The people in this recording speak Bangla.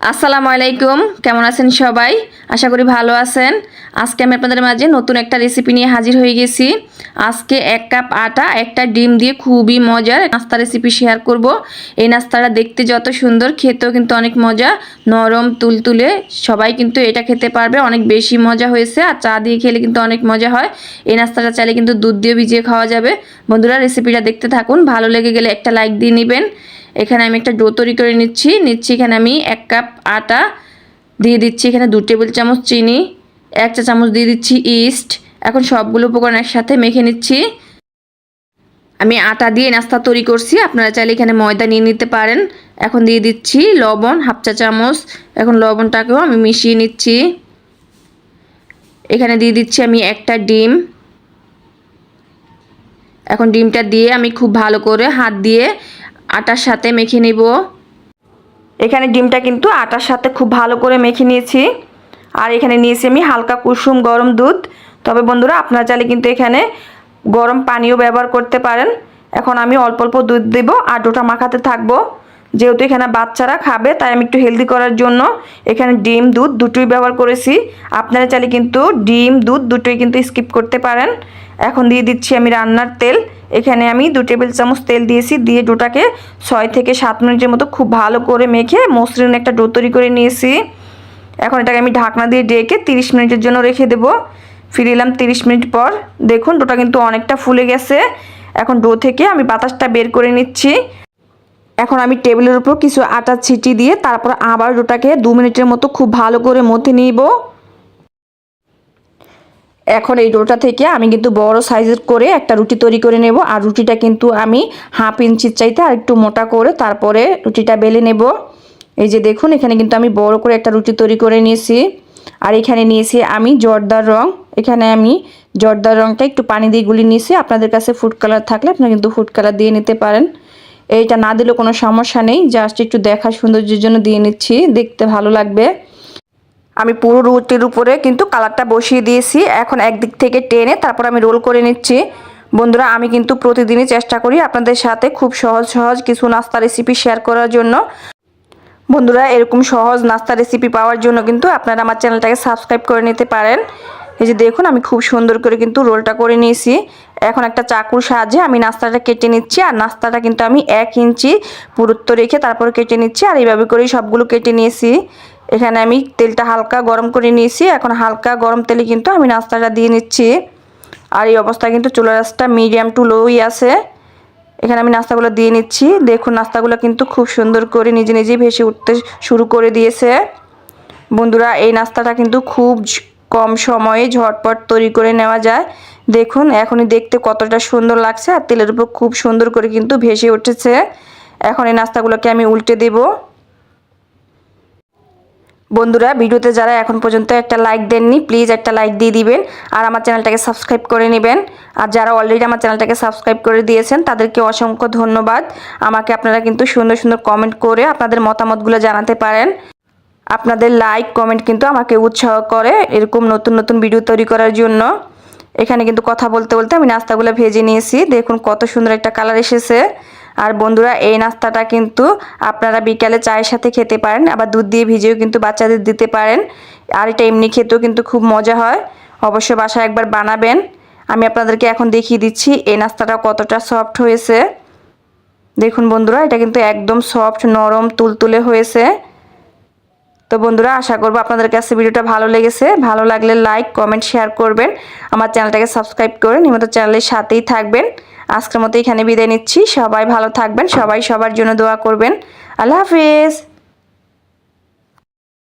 আসসালামু আলাইকুম। কেমন আছেন সবাই? আশা করি ভালো আছেন। আজকে আমি আপনাদের মাঝে নতুন একটা রেসিপি নিয়ে হাজির হয়ে গেছি। আজকে এক কাপ আটা, একটা ডিম দিয়ে খুবই মজার নাস্তা রেসিপি শেয়ার করব। এই নাস্তাটা দেখতে যত সুন্দর, খেতেও কিন্তু অনেক মজা। নরম, তুলতুলে, সবাই কিন্তু এটা খেতে পারবে। অনেক বেশি মজা হয়েছে আর চা দিয়ে খেলে কিন্তু অনেক মজা হয়। এই নাস্তাটা চাইলে কিন্তু দুধ দিয়ে ভিজিয়ে খাওয়া যাবে। বন্ধুরা রেসিপিটা দেখতে থাকুন। ভালো লেগে গেলে একটা লাইক দিয়ে নেবেন। এখানে আমি একটা ডো তৈরি করে নিচ্ছি। নিচ্ছি এখানে আমি এক কাপ আটা দিয়ে দিচ্ছি। এখানে দু টেবিল চামচ চিনি, এক চা চামচ দিয়ে দিচ্ছি ইস্ট। এখন সবগুলো উপকরণ একসাথে মেখে নিচ্ছি। আমি আটা দিয়ে নাস্তা তৈরি করছি। আপনারা চাইলে এখানে ময়দা নিয়ে নিতে পারেন। এখন দিয়ে দিচ্ছি লবণ, হাফ চা চামচ। এখন লবণটাকেও আমি মিশিয়ে নিচ্ছি। এখানে দিয়ে দিচ্ছি আমি একটা ডিম। এখন ডিমটা দিয়ে আমি খুব ভালো করে হাত দিয়ে আটার সাথে মেখে নেব। এখানে ডিমটা কিন্তু আটার সাথে খুব ভালো করে মেখে নিয়েছি। আর এখানে নিয়েছি আমি হালকা কুসুম গরম দুধ। তবে বন্ধুরা, আপনারা চাইলে কিন্তু এখানে গরম পানিও ব্যবহার করতে পারেন। এখন আমি অল্প অল্প দুধ দেবো আর ডোটা মাখাতে থাকব। যেহেতু এখানে বাচ্চারা খাবে, তাই আমি একটু হেলদি করার জন্য এখানে ডিম, দুধ দুটোই ব্যবহার করেছি। আপনারা চাইলে কিন্তু ডিম, দুধ দুটোই কিন্তু স্কিপ করতে পারেন। এখন দিয়ে দিচ্ছি আমি রান্নার তেল। এখানে আমি দু টেবিল চামচ তেল দিয়েছি, দিয়ে ডোটাকে ছয় থেকে সাত মিনিটের মতো খুব ভালো করে মেখে মসৃণ একটা ডো তৈরি করে নিয়েছি। এখন এটাকে আমি ঢাকনা দিয়ে ডেকে তিরিশ মিনিটের জন্য রেখে দেবো। ফিরে এলাম তিরিশ মিনিট পর। দেখুন, ডোটা কিন্তু অনেকটা ফুলে গেছে। এখন ডো থেকে আমি বাতাসটা বের করে নিচ্ছি। এখন আমি টেবিলের উপর কিছু আটা ছিটি দিয়ে তারপর আবার ডোটাকে দু মিনিটের মতো খুব ভালো করে মথে নিব। এখন এই ডোটা থেকে আমি কিন্তু বড় সাইজের করে একটা রুটি তৈরি করে নেব আর রুটিটা কিন্তু আমি হাফ ইঞ্চির চাইতে আর একটু মোটা করে তারপরে রুটিটা বেলে নেব। এই যে দেখুন, এখানে কিন্তু আমি বড় করে একটা রুটি তৈরি করে নিয়েছি আর এখানে নিয়েছি আমি জর্দার রং। এখানে আমি জর্দার রংটা একটু পানি দিয়ে গুলি নিয়েছি। আপনাদের কাছে ফুড কালার থাকলে আপনারা কিন্তু ফুড কালার দিয়ে নিতে পারেন। এইটা না দিলেও কোনো সমস্যা নেই। জাস্ট একটু দেখা সৌন্দর্যের জন্য দিয়ে নিচ্ছি। দেখতে ভালো লাগবে। আমি পুরো রুটির উপরে কিন্তু কালারটা বসিয়ে দিয়েছি। এখন একদিক থেকে টেনে তারপর আমি রোল করে নিচ্ছি। বন্ধুরা, আমি কিন্তু প্রতিদিনই চেষ্টা করি আপনাদের সাথে খুব সহজ সহজ কিছু নাস্তা রেসিপি শেয়ার করার জন্য। বন্ধুরা, এরকম সহজ নাস্তা রেসিপি পাওয়ার জন্য কিন্তু আপনারা আমার চ্যানেলটাকে সাবস্ক্রাইব করে নিতে পারেন। এই যে দেখুন, আমি খুব সুন্দর করে কিন্তু রোলটা করে নিয়েছি। এখন একটা চাকুর সাহায্যে আমি নাস্তাটা কেটে নিচ্ছি, আর নাস্তাটা কিন্তু আমি এক ইঞ্চি পুরুত্ব রেখে তারপর কেটে নিচ্ছি, আর এইভাবে করেই সবগুলো কেটে নিয়েছি। এখানে আমি তেলটা হালকা গরম করে নিয়েছি, এখন হালকা গরম তেলে কিন্তু আমি নাস্তাটা দিয়ে নিচ্ছি। আর এই অবস্থায় কিন্তু চুলা রাসটা মিডিয়াম টু লোই আছে। এখানে আমি নাস্তাগুলো দিয়ে নিচ্ছি। দেখুন, নাস্তাগুলো কিন্তু খুব সুন্দর করে নিজে নিজেই ভেসে উঠতে শুরু করে দিয়েছে। বন্ধুরা, এই নাস্তাটা কিন্তু খুব কম সময়ে ঝটপট তৈরি করে নেওয়া যায়। দেখুন, এখনই দেখতে কতটা সুন্দর লাগছে আর তেলের উপর খুব সুন্দর করে কিন্তু ভেসে উঠেছে। এখন এই নাস্তাগুলোকে আমি উল্টে দেবো। বন্ধুরা, ভিডিওতে যারা এখন পর্যন্ত একটা লাইক দেননি, প্লিজ একটা লাইক দিয়ে দিবেন আর আমার চ্যানেলটাকে সাবস্ক্রাইব করে নেবেন। আর যারা অলরেডি আমার চ্যানেলটাকে সাবস্ক্রাইব করে দিয়েছেন, তাদেরকে অসংখ্য ধন্যবাদ। আমাকে আপনারা কিন্তু সুন্দর সুন্দর কমেন্ট করে আপনাদের মতামতগুলো জানাতে পারেন। আপনাদের লাইক কমেন্ট কিন্তু আমাকে উৎসাহ করে এরকম নতুন নতুন ভিডিও তৈরি করার জন্য। এখানে কিন্তু কথা বলতে বলতে আমি নাস্তাগুলো ভেজে নিয়েছি। দেখুন কত সুন্দর একটা কালার এসেছে। আর বন্ধুরা, এই নাস্তাটা কিন্তু আপনারা বিকালে চায়ের সাথে খেতে পারেন, আবার দুধ দিয়ে ভিজেও কিন্তু বাচ্চাদের দিতে পারেন। আর এটা এমনি খেতেও কিন্তু খুব মজা হয়। অবশ্য বাসায় একবার বানাবেন। আমি আপনাদেরকে এখন দেখিয়ে দিচ্ছি এই নাস্তাটা কতটা সফট হয়েছে। দেখুন বন্ধুরা, এটা কিন্তু একদম সফট নরম, তুলতুলে হয়েছে। তো বন্ধুরা, আশা করব আপনাদের কাছে ভিডিওটা ভালো লেগেছে। ভালো লাগলে লাইক কমেন্ট শেয়ার করবেন। আমার চ্যানেলটাকে সাবস্ক্রাইব করে নিয়মিত চ্যানেলের সাথেই থাকবেন। আজকের মতো এখানে বিদায় নিচ্ছি। সবাই ভালো থাকবেন। সবাই সবার জন্য দোয়া করবেন। আল্লাহ হাফিজ।